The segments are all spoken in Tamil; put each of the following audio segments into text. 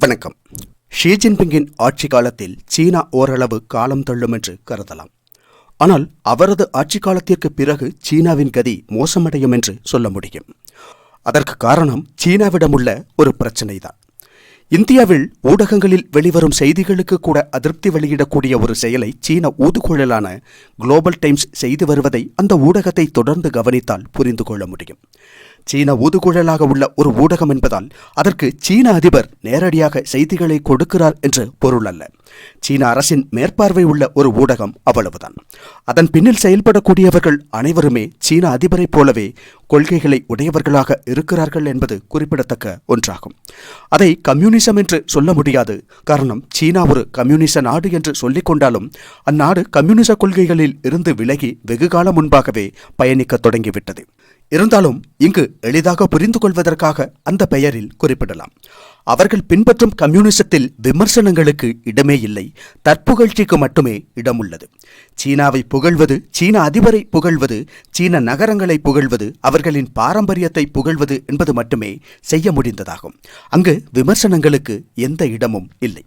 வணக்கம். ஷி ஜின்பிங்கின் ஆட்சி காலத்தில் சீனா ஓரளவு காலம் தள்ளும் என்று கருதலாம். ஆனால் அவரது ஆட்சி காலத்திற்கு பிறகு சீனாவின் கதி மோசமடையும் என்று சொல்ல முடியும். அதற்கு காரணம் சீனாவிடமுள்ள ஒரு பிரச்சனைதான். இந்தியாவில் ஊடகங்களில் வெளிவரும் செய்திகளுக்கு கூட அதிருப்தி வெளியிடக்கூடிய ஒரு செயலை சீன ஊதுகுழலான குளோபல் டைம்ஸ் செய்து வருவதை அந்த ஊடகத்தை தொடர்ந்து கவனித்தால் புரிந்து கொள்ள முடியும். சீன ஊதுகுழலாக உள்ள ஒரு ஊடகம் என்பதால் அதற்கு சீன அதிபர் நேரடியாக செய்திகளை கொடுக்கிறார் என்று பொருள் அல்ல. சீன அரசின் மேற்பார்வை உள்ள ஒரு ஊடகம் அவ்வளவுதான். அதன் பின்னில் செயல்படக்கூடியவர்கள் அனைவருமே சீன அதிபரைப் போலவே கொள்கைகளை உடையவர்களாக இருக்கிறார்கள் என்பது குறிப்பிடத்தக்க ஒன்றாகும். அதை கம்யூனிசம் என்று சொல்ல முடியாது. காரணம் சீனா ஒரு கம்யூனிச நாடு என்று சொல்லிக் கொண்டாலும் அந்நாடு கம்யூனிச கொள்கைகளில் இருந்து விலகி வெகுகாலம் முன்பாகவே பயணிக்கத் தொடங்கிவிட்டது. இருந்தாலும் இங்கு எளிதாக புரிந்து கொள்வதற்காக அந்த பெயரில் குறிப்பிடலாம். அவர்கள் பின்பற்றும் கம்யூனிசத்தில் விமர்சனங்களுக்கு இடமே இல்லை. தற்புகழ்ச்சிக்கு மட்டுமே இடம் உள்ளது சீனாவை புகழ்வது சீன அதிபரை புகழ்வது சீன நகரங்களை புகழ்வது அவர்களின் பாரம்பரியத்தை புகழ்வது என்பது மட்டுமே செய்ய முடிந்ததாகும். அங்கு விமர்சனங்களுக்கு எந்த இடமும் இல்லை.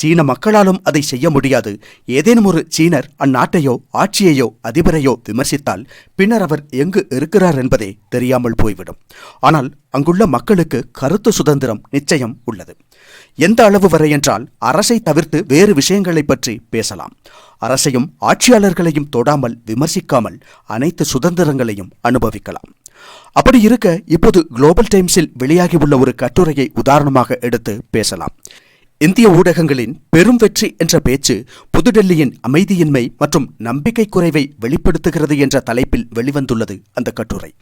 சீன மக்களாலும் அதை செய்ய முடியாது. ஏதேனும் ஒரு சீனர் அந்நாட்டையோ ஆட்சியையோ அதிபரையோ விமர்சித்தால் பின்னர் அவர் எங்கு இருக்கிறார் என்பதே தெரியாமல் போய்விடும். ஆனால் அங்குள்ள மக்களுக்கு கருத்து சுதந்திரம் நிச்சயம் உள்ளது. எந்த அளவு வரை என்றால் அரசை தவிர்த்து வேறு விஷயங்களை பற்றி பேசலாம். அரசையும் ஆட்சியாளர்களையும் தொடாமல் விமர்சிக்காமல் அனைத்து சுதந்திரங்களையும் அனுபவிக்கலாம். அப்படி இருக்க இப்போது குளோபல் டைம்ஸில் வெளியாகியுள்ள ஒரு கட்டுரையை உதாரணமாக எடுத்து பேசலாம். இந்திய ஊடகங்களின் பெரும் வெற்றி என்ற பேச்சு புதுடெல்லியின் அமைதியின்மை மற்றும் நம்பிக்கை குறைவை வெளிப்படுத்துகிறது என்ற தலைப்பில் வெளிவந்துள்ளது அந்த கட்டுரை.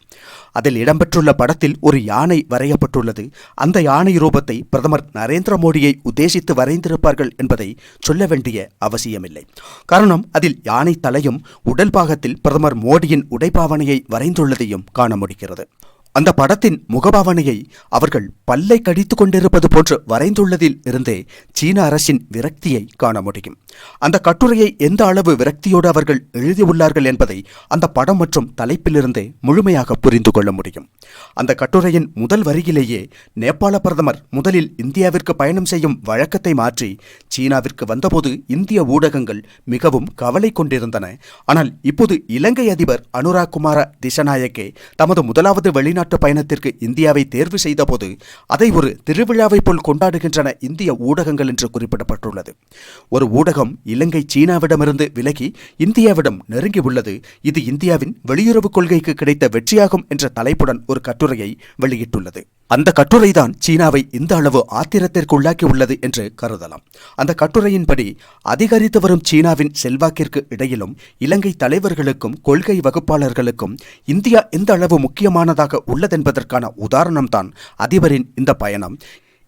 அதில் இடம்பெற்றுள்ள படத்தில் ஒரு யானை வரையப்பட்டுள்ளது. அந்த யானை ரூபத்தை பிரதமர் நரேந்திர மோடியை உத்தேசித்து வரைந்திருப்பார்கள் என்பதை சொல்ல வேண்டிய அவசியமில்லை. காரணம் அதில் யானை தலையும் உடல் பாகத்தில் பிரதமர் மோடியின் உடைபாவனையை வரைந்துள்ளதையும் காண முடிகிறது. அந்த படத்தின் முகபாவனையை அவர்கள் பல்லை கடித்துக் கொண்டிருப்பது போன்று வரைந்துள்ளதில் இருந்தே சீன அரசின் விரக்தியை காண முடியும். அந்த கட்டுரையை எந்த அளவு விரக்தியோடு அவர்கள் எழுதியுள்ளார்கள் என்பதை அந்த படம் மற்றும் தலைப்பிலிருந்தே முழுமையாக புரிந்து கொள்ள முடியும். அந்த கட்டுரையின் முதல் வரியிலேயே நேபாள பிரதமர் முதலில் இந்தியாவிற்கு பயணம் செய்யும் வழக்கத்தை மாற்றி சீனாவிற்கு வந்தபோது இந்திய ஊடகங்கள் மிகவும் கவலை கொண்டிருந்தன. ஆனால் இப்போது இலங்கை அதிபர் அனுராக் குமார திசநாயக்கே தமது முதலாவது வெளிநாட்டு வெளிநாட்டு பயணத்திற்கு இந்தியாவை தேர்வு செய்தபோது அதை ஒரு திருவிழாவை போல் கொண்டாடுகின்றன இந்திய ஊடகங்கள் என்று குறிப்பிடப்பட்டுள்ளது. ஒரு ஊடகம் இலங்கை சீனாவிடமிருந்து விலகி இந்தியாவிடம் நெருங்கி உள்ளது. இது இந்தியாவின் வெளியுறவு கொள்கைக்கு கிடைத்த வெற்றியாகும் என்ற தலைப்புடன் ஒரு கட்டுரையை வெளியிட்டுள்ளது. அந்த கட்டுரைதான் சீனாவை இந்த அளவு ஆத்திரத்திற்குள்ளாக்கி உள்ளது என்று கருதலாம். அந்த கட்டுரையின்படி அதிகரித்து வரும் சீனாவின் செல்வாக்கிற்கு இடையிலும் இலங்கை தலைவர்களுக்கும் கொள்கை வகுப்பாளர்களுக்கும் இந்தியா எந்த அளவு முக்கியமானதாக உள்ளதென்பதற்கான உதாரணம்தான் அதிபரின் இந்த பயணம்.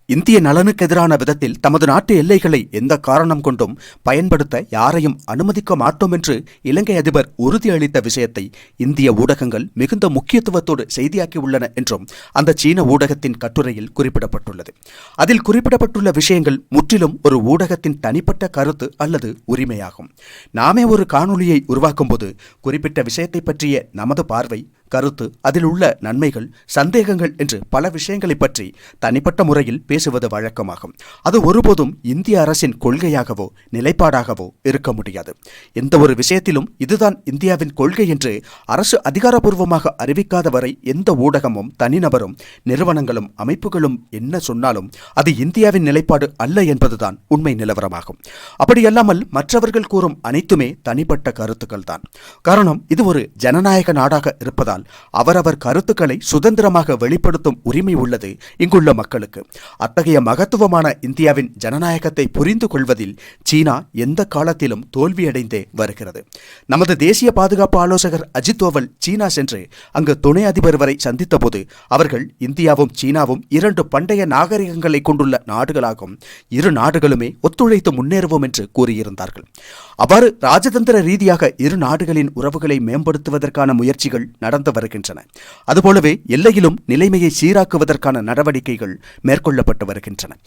இந்திய நலனுக்கு எதிரான விதத்தில் தமது நாட்டு எல்லைகளை எந்த காரணம் கொண்டும் பயன்படுத்த யாரையும் அனுமதிக்க மாட்டோம் என்று இலங்கை அதிபர் உறுதியளித்த விஷயத்தை இந்திய ஊடகங்கள் மிகுந்த முக்கியத்துவத்தோடு செய்தியாக்கியுள்ளன என்றும் அந்த சீன ஊடகத்தின் கட்டுரையில் குறிப்பிடப்பட்டுள்ளது. அதில் குறிப்பிடப்பட்டுள்ள விஷயங்கள் முற்றிலும் ஒரு ஊடகத்தின் தனிப்பட்ட கருத்து அல்லது உரிமையாகும். நாமே ஒரு காணொலியை உருவாக்கும்போது குறிப்பிட்ட விஷயத்தை பற்றிய நமது பார்வை கருத்து அதில் உள்ள நன்மைகள் சந்தேகங்கள் என்று பல விஷயங்களை பற்றி தனிப்பட்ட முறையில் பேசுவது வழக்கமாகும். அது ஒருபோதும் இந்திய அரசின் கொள்கையாகவோ நிலைப்பாடாகவோ இருக்க முடியாது. எந்த ஒரு விஷயத்திலும் இதுதான் இந்தியாவின் கொள்கை என்று அரசு அதிகாரபூர்வமாக அறிவிக்காத வரை எந்த ஊடகமும் தனிநபரும் நிறுவனங்களும் அமைப்புகளும் என்ன சொன்னாலும் அது இந்தியாவின் நிலைப்பாடு அல்ல என்பதுதான் உண்மை நிலவரமாகும். அப்படியல்லாமல் மற்றவர்கள் கூறும் அனைத்துமே தனிப்பட்ட கருத்துக்கள் தான் காரணம் இது ஒரு ஜனநாயக நாடாக இருப்பதால் அவரவர் கருத்துக்களை சுதந்திரமாக வெளிப்படுத்தும் உரிமை உள்ளது இங்குள்ள மக்களுக்கு. அத்தகைய மகத்துவமான இந்தியாவின் ஜனநாயகத்தை புரிந்து கொள்வதில் சீனா எந்த காலத்திலும் தோல்வியடைந்தே வருகிறது. நமது தேசிய பாதுகாப்பு ஆலோசகர் அஜித் தோவல் சீனா சென்று அங்கு துணை அதிபர் வரை சந்தித்தபோது அவர்கள் இந்தியாவும் சீனாவும் இரண்டு பண்டைய நாகரிகங்களை கொண்டுள்ள நாடுகளாகும் இரு நாடுகளுமே ஒத்துழைத்து முன்னேறுவோம் என்று கூறியிருந்தார்கள். அவ்வாறு ராஜதந்திர ரீதியாக இரு நாடுகளின் உறவுகளை மேம்படுத்துவதற்கான முயற்சிகள் நடந்து வருகின்றன. அதுபோலவே எல்லையிலும் நிலைமையை சீராக்குவதற்கான நடவடிக்கைகள் மேற்கொள்ளப்பட்டு வருகின்றன.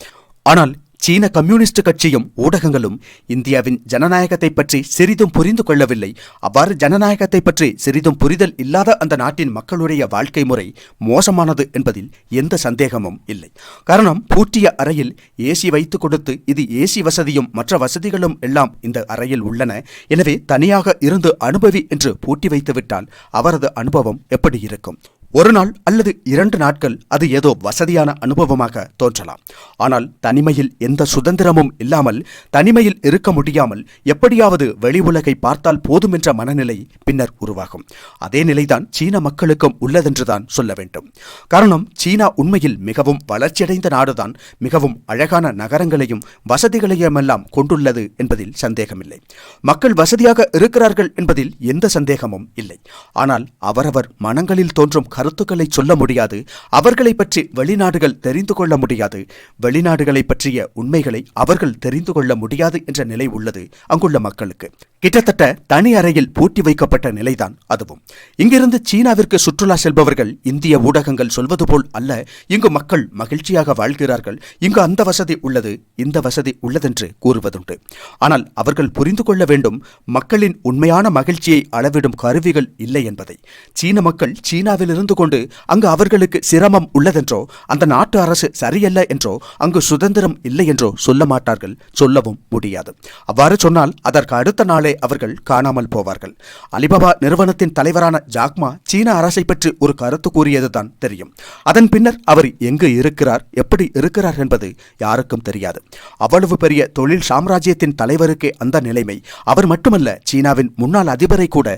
ஆனால் சீன கம்யூனிஸ்ட் கட்சியும் ஊடகங்களும் இந்தியாவின் ஜனநாயகத்தை பற்றி சிறிதும் புரிந்து கொள்ளவில்லை. அவ்வாறு ஜனநாயகத்தை பற்றி சிறிதும் புரிதல் இல்லாத அந்த நாட்டின் மக்களுடைய வாழ்க்கை முறை மோசமானது என்பதில் எந்த சந்தேகமும் இல்லை. காரணம் பூட்டிய அறையில் ஏசி வைத்து கொடுத்து இது ஏசி வசதியும் மற்ற வசதிகளும் எல்லாம் இந்த அறையில் உள்ளன. எனவே தனியாக இருந்து அனுபவி என்று பூட்டி வைத்துவிட்டால் அவரது அனுபவம் எப்படி இருக்கும்? ஒரு நாள் அல்லது இரண்டு நாட்கள் அது ஏதோ வசதியான அனுபவமாக தோன்றலாம். ஆனால் தனிமையில் எந்த சுதந்திரமும் இல்லாமல் தனிமையில் இருக்க முடியாமல் எப்படியாவது வெளி உலகை பார்த்தால் போதும் என்ற மனநிலை பின்னர் உருவாகும். அதே நிலைதான் சீன மக்களுக்கும் உள்ளதென்றுதான் சொல்ல வேண்டும். காரணம் சீனா உண்மையில் மிகவும் வளர்ச்சியடைந்த நாடுதான் மிகவும் அழகான நகரங்களையும் வசதிகளையும் எல்லாம் கொண்டுள்ளது என்பதில் சந்தேகமில்லை. மக்கள் வசதியாக இருக்கிறார்கள் என்பதில் எந்த சந்தேகமும் இல்லை. ஆனால் அவரவர் மனங்களில் தோன்றும் கருத்துக்களை சொல்ல முடியாது. அவர்களை பற்றி வெளிநாடுகள் தெரிந்து கொள்ள முடியாது. வெளிநாடுகளை பற்றிய உண்மைகளை அவர்கள் தெரிந்து கொள்ள முடியாது என்ற நிலை உள்ளது அங்குள்ள மக்களுக்கு. கிட்டத்தட்ட தனி அறையில் பூட்டி வைக்கப்பட்ட நிலைதான் அதுவும். இங்கிருந்து சீனாவிற்கு சுற்றுலா செல்பவர்கள் இந்திய ஊடகங்கள் சொல்வது போல் அல்ல இங்கு மக்கள் மகிழ்ச்சியாக வாழ்கிறார்கள். இங்கு அந்த வசதி உள்ளது இந்த வசதி உள்ளதென்று கூறுவதுண்டு. ஆனால் அவர்கள் புரிந்து கொள்ள வேண்டும் மக்களின் உண்மையான மகிழ்ச்சியை அளவிடும் கருவிகள் இல்லை என்பதை. சீன மக்கள் சீனாவில் இருந்து கொண்டு அங்கு அவர்களுக்கு சிரமம் உள்ளதென்றோ அந்த நாட்டு அரசு சரியல்ல என்றோ அங்கு சுதந்திரம் இல்லை என்றோ சொல்ல மாட்டார்கள் சொல்லவும் முடியாது. அவ்வாறு சொன்னால் அதற்கு அடுத்த நாளே அவர்கள் காணாமல் போவார்கள். அலிபாபா நிறுவனத்தின் தலைவரான ஜாக்மா சீன அரசை பற்றி ஒரு கருத்து கூறியதுதான் தெரியும். அதன் பின்னர் அவர் எங்கு இருக்கிறார் எப்படி இருக்கிறார் என்பது யாருக்கும் தெரியாது. அவ்வளவு பெரிய தொழில் சாம்ராஜ்யத்தின் தலைவருக்கே அந்த நிலைமை. அவர் மட்டுமல்ல சீனாவின் முன்னாள் அதிபரை கூட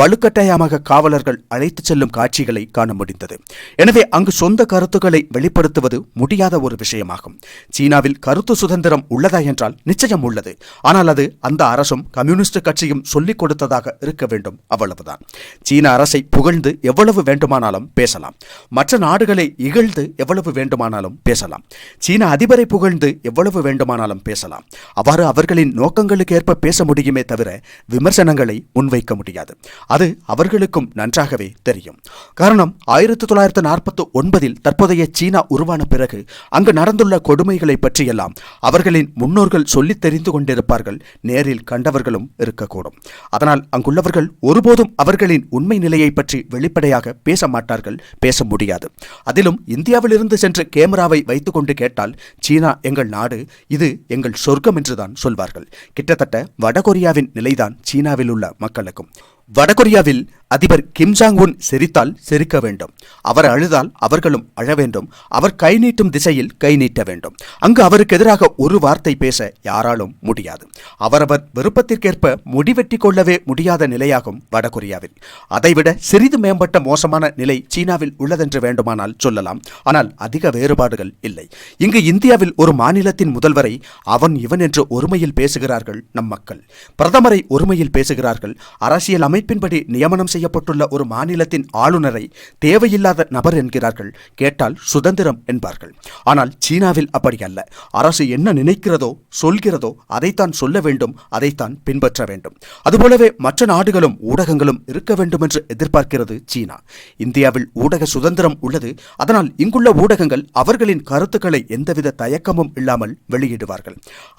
வலுக்கட்டாயமாக காவலர்கள் அழைத்துச் செல்லும் காட்சிகளை காண முடிந்தது. எனவே அங்கு சொந்த கருத்துக்களை வெளிப்படுத்துவது முடியாத ஒரு விஷயமாகும். சீனாவில் கருத்து சுதந்திரம் உள்ளதா என்றால் நிச்சயம் உள்ளது. ஆனால் அது அந்த அரசும் கம்யூனிஸ்ட் கம்யூனிஸ்ட் கட்சியும் சொல்லிக் கொடுத்ததாக இருக்க வேண்டும். அவ்வளவுதான். சீன அரசை புகழ்ந்து எவ்வளவு வேண்டுமானாலும் பேசலாம். மற்ற நாடுகளை இகழ்ந்து எவ்வளவு வேண்டுமானாலும் பேசலாம். சீன அதிபரை புகழ்ந்து எவ்வளவு வேண்டுமானாலும் பேசலாம். அவ்வாறு அவர்களின் நோக்கங்களுக்கு ஏற்ப பேச முடியுமே தவிர விமர்சனங்களை முன்வைக்க முடியாது. அது அவர்களுக்கும் நன்றாகவே தெரியும். காரணம் ஆயிரத்தி தொள்ளாயிரத்து நாற்பத்தி ஒன்பதில் தற்போதைய சீனா உருவான பிறகு அங்கு நடந்துள்ள கொடுமைகளை பற்றியெல்லாம் அவர்களின் முன்னோர்கள் சொல்லித் தெரிந்து கொண்டிருப்பார்கள். நேரில் கண்டவர்களும் இருக்கக்கூடும் அதனால் அங்குள்ளவர்கள் ஒருபோதும் அவர்களின் உண்மை நிலையை பற்றி வெளிப்படையாக பேச மாட்டார்கள் பேச முடியாது. அதிலும் இந்தியாவிலிருந்து சென்று கேமராவை வைத்துக்கொண்டு கேட்டால் சீனா எங்கள் நாடு இது எங்கள் சொர்க்கம் என்றுதான் சொல்வார்கள். கிட்டத்தட்ட வடகொரியாவின் நிலைதான் சீனாவில் உள்ள மக்களுக்கும். வடகொரியாவில் அதிபர் கிம் ஜாங் உன் சிரித்தால் சிரிக்க வேண்டும். அவர் அழுதால் அவர்களும் அழ வேண்டும். அவர் கை நீட்டும் திசையில் கை நீட்ட வேண்டும். அங்கு அவருக்கு எதிராக ஒரு வார்த்தை பேச யாராலும் முடியாது. அவரவர் விருப்பத்திற்கேற்ப முடிவெட்டி கொள்ளவே முடியாத நிலையாகும் வடகொரியாவில். அதைவிட சிறிது மேம்பட்ட மோசமான நிலை சீனாவில் உள்ளதென்று வேண்டுமானால் சொல்லலாம். ஆனால் அதிக வேறுபாடுகள் இல்லை. இங்கு இந்தியாவில் ஒரு மாநிலத்தின் முதல்வரை அவன் இவன் என்று ஒருமையில் பேசுகிறார்கள் நம் மக்கள். பிரதமரை ஒருமையில் பேசுகிறார்கள். அரசியல் அமைப்பின்படி நியமனம் செய்யப்பட்டுள்ள ஒரு மாநிலத்தின் ஆளுநரை தேவையில்லாத நபர் என்கிறார்கள். கேட்டால் சுதந்திரம் என்பார்கள். ஆனால் சீனாவில் அப்படி அல்ல. அரசு என்ன நினைக்கிறதோ சொல்கிறதோ அதைத்தான் சொல்ல வேண்டும் அதைத்தான் பின்பற்ற வேண்டும். அதுபோலவே மற்ற நாடுகளும் ஊடகங்களும் இருக்க வேண்டும் என்று எதிர்பார்க்கிறது சீனா. இந்தியாவில் ஊடக சுதந்திரம் உள்ளது. அதனால் இங்குள்ள ஊடகங்கள் அவர்களின் கருத்துக்களை எந்தவித தயக்கமும் இல்லாமல் வெளியிடுவார்கள்.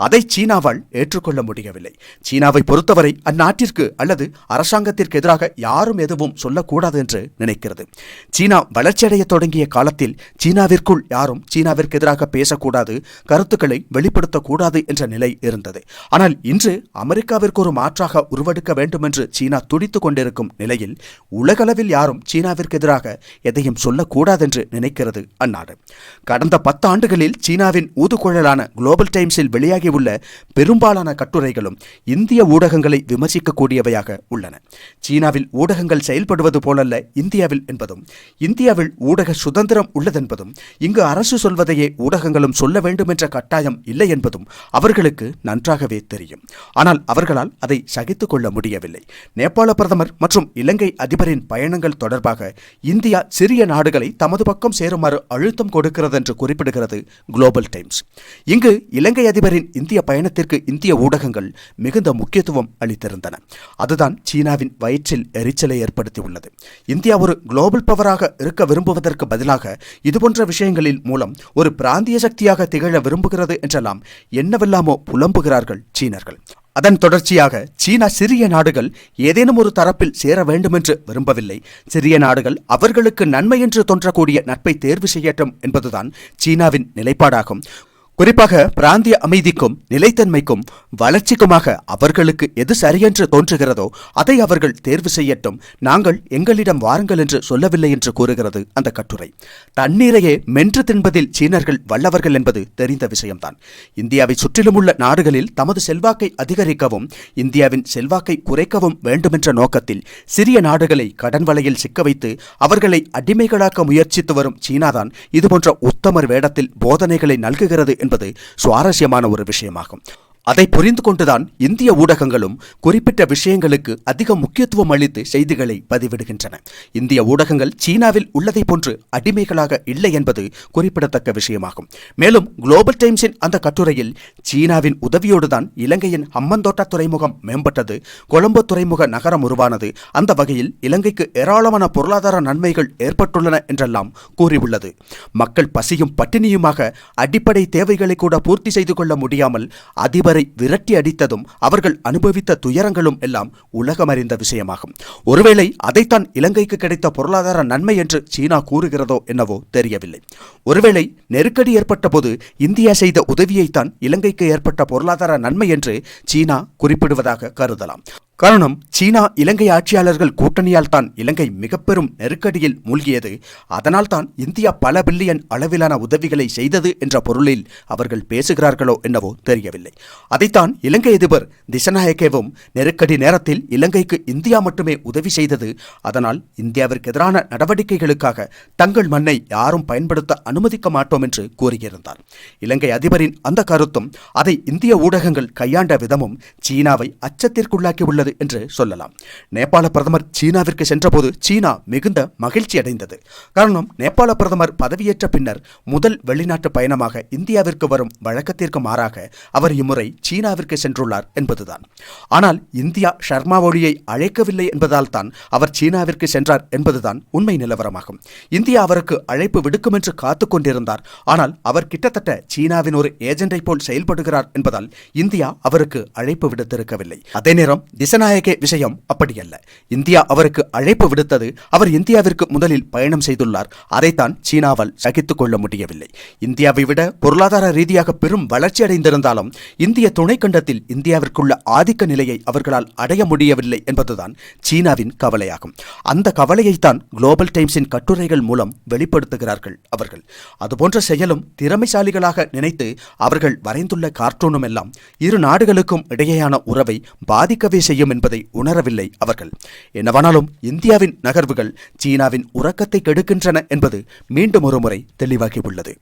அதை சீனாவால் ஏற்றுக்கொள்ள முடியவில்லை. சீனாவை பொறுத்தவரை அந்நாட்டிற்கு அல்லது அரசாங்கத்திற்கு எதிராக யாரும் யாரும் எதுவும் சொல்லக்கூடாது என்று நினைக்கிறது. சீனா வளர்ச்சியடைய தொடங்கிய காலத்தில் சீனாவிற்குள் யாரும் சீனாவிற்கு எதிராக பேசக்கூடாது கருத்துக்களை வெளிப்படுத்தக்கூடாது என்ற நிலை இருந்தது. ஆனால் இன்று அமெரிக்காவிற்கு ஒரு மாற்றாக உருவெடுக்க வேண்டும் என்று சீனா துடித்துக் கொண்டிருக்கும் நிலையில் உலகளவில் யாரும் சீனாவிற்கு எதிராக எதையும் சொல்லக்கூடாது என்று நினைக்கிறது அந்நாடு. கடந்த பத்து ஆண்டுகளில் சீனாவின் ஊதுகுழலான குளோபல் டைம்ஸில் வெளியாகியுள்ள பெரும்பாலான கட்டுரைகளும் இந்திய ஊடகங்களை விமர்சிக்கக்கூடியவையாக உள்ளன. சீனாவில் ஊடக ஊடகங்கள் செயல்படுவது போலல்ல இந்தியாவில் என்பதும் இந்தியாவில் ஊடக சுதந்திரம் உள்ளதென்பதும் இங்கு அரசு சொல்வதையே ஊடகங்களும் சொல்ல வேண்டும் என்ற கட்டாயம் இல்லை என்பதும் அவர்களுக்கு நன்றாகவே தெரியும். ஆனால் அவர்களால் அதை சகித்துக் கொள்ள முடியவில்லை. நேபாள பிரதமர் மற்றும் இலங்கை அதிபரின் பயணங்கள் தொடர்பாக இந்தியா சிறிய நாடுகளை தமது பக்கம் சேருமாறு அழுத்தம் கொடுக்கிறது என்று குறிப்பிடுகிறது குளோபல் டைம்ஸ் இங்கு இலங்கை அதிபரின் இந்திய பயணத்திற்கு இந்திய ஊடகங்கள் மிகுந்த முக்கியத்துவம் அளித்திருந்தன. அதுதான் சீனாவின் வயிற்றில் எரிச்சல் உளைச்சலை ஏற்படுத்தியுள்ளது. இந்தியா ஒரு குளோபல் பவராக இருக்க விரும்புவதற்கு பதிலாக இதுபோன்ற விஷயங்களில் மூலம் ஒரு பிராந்திய சக்தியாக திகழ விரும்புகிறது என்றெல்லாம் என்னவெல்லாமோ புலம்புகிறார்கள் சீனர்கள். அதன் தொடர்ச்சியாக சீனா சிறிய நாடுகள் ஏதேனும் ஒரு தரப்பில் சேர வேண்டுமென்று விரும்பவில்லை. சிறிய நாடுகள் அவர்களுக்கு நன்மை என்று தோன்றக்கூடிய நட்பை தேர்வு செய்யட்டும் என்பதுதான் சீனாவின் நிலைப்பாடாகும். குறிப்பாக பிராந்திய அமைதிக்கும் நிலைத்தன்மைக்கும் வளர்ச்சிக்குமாக அவர்களுக்கு எது சரியென்று தோன்றுகிறதோ அதை அவர்கள் தேர்வு செய்யட்டும். நாங்கள் எங்களிடம் வாருங்கள் என்று சொல்லவில்லை என்று கூறுகிறது அந்த கட்டுரை. தண்ணீரையே மென்று தின்பதில் சீனர்கள் வல்லவர்கள் என்பது தெரிந்த விஷயம்தான். இந்தியாவை சுற்றிலுமுள்ள நாடுகளில் தமது செல்வாக்கை அதிகரிக்கவும் இந்தியாவின் செல்வாக்கை குறைக்கவும் வேண்டுமென்ற நோக்கத்தில் சிறிய நாடுகளை கடன் வலையில் சிக்க வைத்து அவர்களை அடிமைகளாக்க முயற்சித்து வரும் சீனாதான் இதுபோன்ற உத்தமர் வேடத்தில் போதனைகளை நல்குகிறது என்பது சுவாரஸ்யமான ஒரு விஷயமாகும். அதை புரிந்து கொண்டுதான் இந்திய ஊடகங்களும் குறிப்பிட்ட விஷயங்களுக்கு அதிக முக்கியத்துவம் அளித்து செய்திகளை பதிவிடுகின்றன. இந்திய ஊடகங்கள் சீனாவில் உள்ளதை போன்று அடிமைகளாக இல்லை என்பது குறிப்பிடத்தக்க விஷயமாகும். மேலும் குளோபல் டைம்ஸின் அந்த கட்டுரையில் சீனாவின் உதவியோடுதான் இலங்கையின் ஹம்மந்தோட்டா துறைமுகம் மேம்பட்டது கொழும்பு துறைமுக நகரம் உருவானது அந்த வகையில் இலங்கைக்கு ஏராளமான பொருளாதார நன்மைகள் ஏற்பட்டுள்ளன என்றெல்லாம் கூறியுள்ளது. மக்கள் பசியும் பட்டினியுமாக அடிப்படை தேவைகளை கூட பூர்த்தி செய்து கொள்ள முடியாமல் அதிபர் விரட்டி அடித்ததும் அவர்கள் அனுபவித்த துயரங்களும் எல்லாம் உலகமறிந்த விஷயமாகும். ஒருவேளை அதைத்தான் இலங்கைக்கு கிடைத்த பொருளாதார நன்மை என்று சீனா கூறுகிறதோ என்னவோ தெரியவில்லை. ஒருவேளை நெருக்கடி ஏற்பட்ட போது இந்தியா செய்த உதவியைத்தான் இலங்கைக்கு ஏற்பட்ட பொருளாதார நன்மை என்று சீனா குறிப்பிடுவதாக கருதலாம். காரணம் சீனா இலங்கை ஆட்சியாளர்கள் கூட்டணியால் தான் இலங்கை மிக பெரும் நெருக்கடியில் மூழ்கியது. அதனால் தான் இந்தியா பல பில்லியன் அளவிலான உதவிகளை செய்தது என்ற பொருளில் அவர்கள் பேசுகிறார்களோ என்னவோ தெரியவில்லை. அதைத்தான் இலங்கை அதிபர் திசநாயக்கேவும் நெருக்கடி நேரத்தில் இலங்கைக்கு இந்தியா மட்டுமே உதவி செய்தது. அதனால் இந்தியாவிற்கு எதிரான நடவடிக்கைகளுக்காக தங்கள் மண்ணை யாரும் பயன்படுத்த அனுமதிக்க மாட்டோம் என்று கூறியிருந்தார். இலங்கை அதிபரின் அந்த கருத்தும் அதை இந்திய ஊடகங்கள் கையாண்ட விதமும் சீனாவை அச்சத்திற்குள்ளாக்கி உள்ளது இருக்கிறது என்று சொல்லலாம். நேபாள பிரதமர் சீனாவிற்கு சென்றபோது சீனா மிகுந்த மகிழ்ச்சி அடைந்தது. காரணம் நேபாள பிரதமர் பதவியேற்ற பின்னர் முதல் வெளிநாட்டு பயணமாக இந்தியாவிற்கு வரும் வழக்கத்திற்கு மாறாக அவர் இம்முறை சீனாவிற்கு சென்றுள்ளார் என்பதுதான். ஆனால் இந்தியா ஷர்மா ஒளியை அழைக்கவில்லை என்பதால் தான் அவர் சீனாவிற்கு சென்றார் என்பதுதான் உண்மை நிலவரமாகும். இந்தியா அவருக்கு அழைப்பு விடுக்கும் என்று காத்துக் கொண்டிருந்தார். ஆனால் அவர் கிட்டத்தட்ட சீனாவின் ஒரு ஏஜெண்டை போல் செயல்படுகிறார் என்பதால் இந்தியா அவருக்கு அழைப்பு விடுத்திருக்கவில்லை. அதே நேரம் திசநாயகே விஷயம் அப்படியல்ல. இந்தியா அவருக்கு அழைப்பு விடுத்தது அவர் இந்தியாவிற்கு முதலில் பயணம் செய்துள்ளார். அதைத்தான் சீனாவால் சகித்துக் கொள்ள முடியவில்லை. இந்தியாவை விட பொருளாதார ரீதியாக பெரும் வளர்ச்சி அடைந்திருந்தாலும் இந்திய துணைக்கண்டத்தில் இந்தியாவிற்குள்ள ஆதிக்க நிலையை அவர்களால் அடைய முடியவில்லை என்பதுதான் சீனாவின் கவலையாகும். அந்த கவலையைத்தான் குளோபல் டைம்ஸின் கட்டுரைகள் மூலம் வெளிப்படுத்துகிறார்கள் அவர்கள். அதுபோன்ற செயலும் திறமைசாலிகளாக நினைத்து அவர்கள் வரைந்துள்ள கார்ட்டூனும் எல்லாம் இரு நாடுகளுக்கும் இடையேயான உறவை பாதிக்கவே செய்யும் என்பதை உணரவில்லை அவர்கள். என்னவானாலும் இந்தியாவின் நகர்வுகள் சீனாவின் உறக்கத்தை கெடுக்கின்றன என்பது மீண்டும் ஒருமுறை தெளிவாகியுள்ளது.